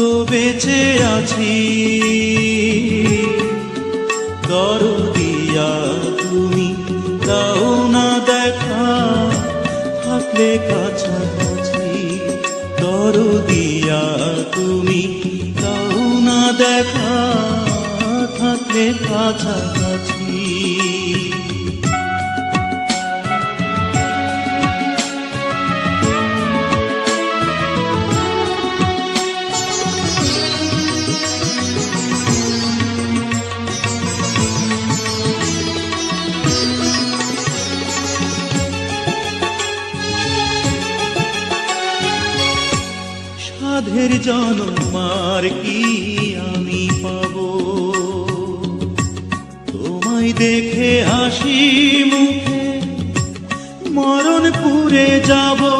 তো বেঁচে আছি। দরদিয়া তুমি দাও না দেখা, থাকলে কাছাকাছি। দরদিয়া তুমি দাও না দেখা, থাকলে কাছাকাছি। সাধের জনমার কি আমি পাব? তোমায় দেখে হাসি মুখে মরণ পুরে যাব।